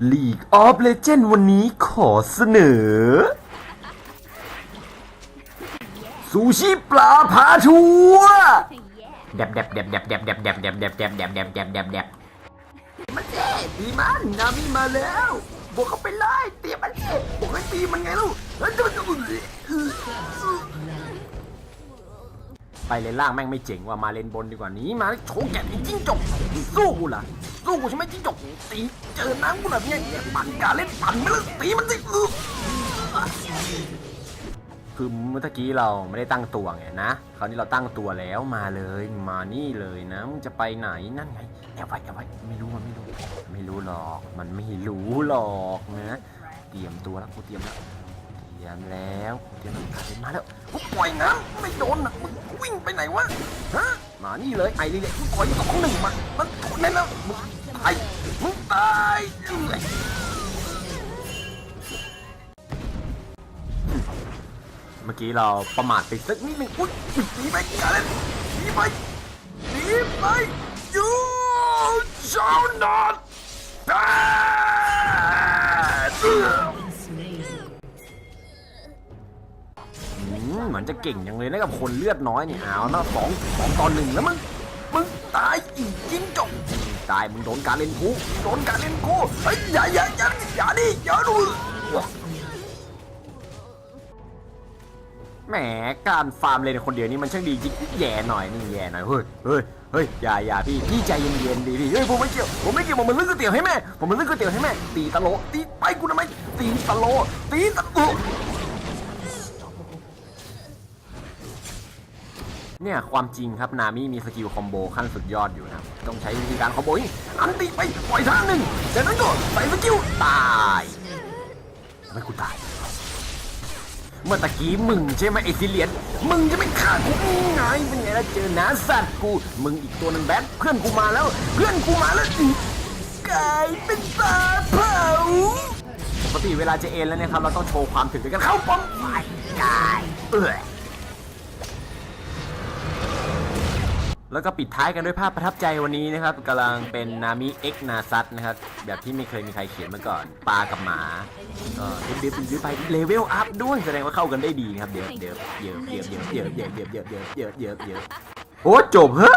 League of Legends วันนี้ขอเสนอ ซูชิปลาพาทัวร์แดบแดบแดบแดบแดบแดบแดบแดบแดบแดบแดบแดบแดบแดบแดบมันเจ๊ดีมันนามิมาแล้วบวกเข้าไปเลยเตรียมมันเจ๊บวกให้ตีมันไงลูกเฮ้ยจะมัน ไปเลนล่างแม่งไม่เจ๋งว่ะมาเลนบนดีกว่านี้มาโชว์แกะไอ้จิ้งจกสู้กูล่ะสู้กูใช่ไหมจิ้งจกตีเจอน้ำกูแบบเนี้ยปั่นกาเล่นปั่นไม่เลิกตีมันสิคือเมื่อกี้เราไม่ได้ตั้งตัวไงนะคราวนี้เราตั้งตัวแล้วมาเลยมานี่เลยนะมึงจะไปไหนนั่นไงแอบไว้แอบไว้ไม่รู้มันไม่รู้ไม่รู้หรอกมันไม่รู้หรอกนะเตรียมตัวแล้วกูเตรียมแล้วเตรียมแล้วกูเตรียมแล้วมาแล้วกูปล่อยน้ำไม่โดนนะมึง วิ่งไปไหนวะฮะมานี่เลยไอ้นี่เลยกูปล่อยสองหนึ่งมามันถูกแน่แล้วมึงตายมึงตายเอ้ยเมื่อกี้เราประมาทไปสักนิดหนึ่งอุ้ยหนีไปกันเลยหนีไปหนีไปยูชาวนอต เหมือนจะเก่งอย่างเลยนะกับคนเลือดน้อยนี่เอานะสองสองตอนหนึ่งแล้วมึงมึงตายอีกจิ้งจกตายมึงโดนการเล่นกูโดนการเล่นกูเฮ้ยอย่าอย่าอย่าอย่าดิอย่าดูแหมการฟาร์มเลนคนเดียวนี่มันช่างดีจริงแย่หน่อยนี่แย่หน่อยเฮ้ยเฮ้ยเฮ้ยอย่าอย่าพี่พี่ใจเย็นๆดีพี่เฮ้ยผมไม่เกี่ยวผมไม่เกี่ยวผมมันเรื่องก๋วยเตี๋ยวให้แม่ผมมันเรื่องก๋วยเตี๋ยวให้แม่ตีตะโลตีไปกูทำไมตีตะโลตีตะโล เนี่ยความจริงครับนามิมีสกิลคอมโบขั้นสุดยอดอยู่นะต้องใช้วิธีการคอมโบนี้อันตีไปปล่อยทางหนึ่งจากนั้นก็ใส่สกิลตายไม่กูตาย เมื่อตะกี้มึงใช่ไหมไอซิเลียนมึงจะไม่ฆ่ากูไงเป็นไงล่ะเจอหนาสัตว์กู มึงอีกตัวนึงแบทเพื่อนกูมาแล้ว เพื่อนกูมาแล้วกลายเป็นตาเผาปกติเวลาจะเอ็นแล้วเนี่ยครับเราต้องโชว์ความถึงด้วยกันเข้าป้อมไฟกายเออ แล้วก็ปิดท้ายกันด้วยภาพประทับใจวันนี้นะครับกำลังเป็นนามิเอ็กนาซัตนะครับ แบบที่ไม่เคยมีใครเขียนมาก่อนปลากับหมาก็ดิบดิบดิบไปเลเวลอัพด้วยแสดงว่าเข้ากันได้ดีนะครับเดี๋ยวเดี๋ยวเดี๋ยวเดี๋ยวเดี๋ยวเดี๋ยวเดี๋ยวเดี๋ยวเดี๋ยวเดี๋ยวเดี๋ยวเดี๋ยวโอ้จบเฮ้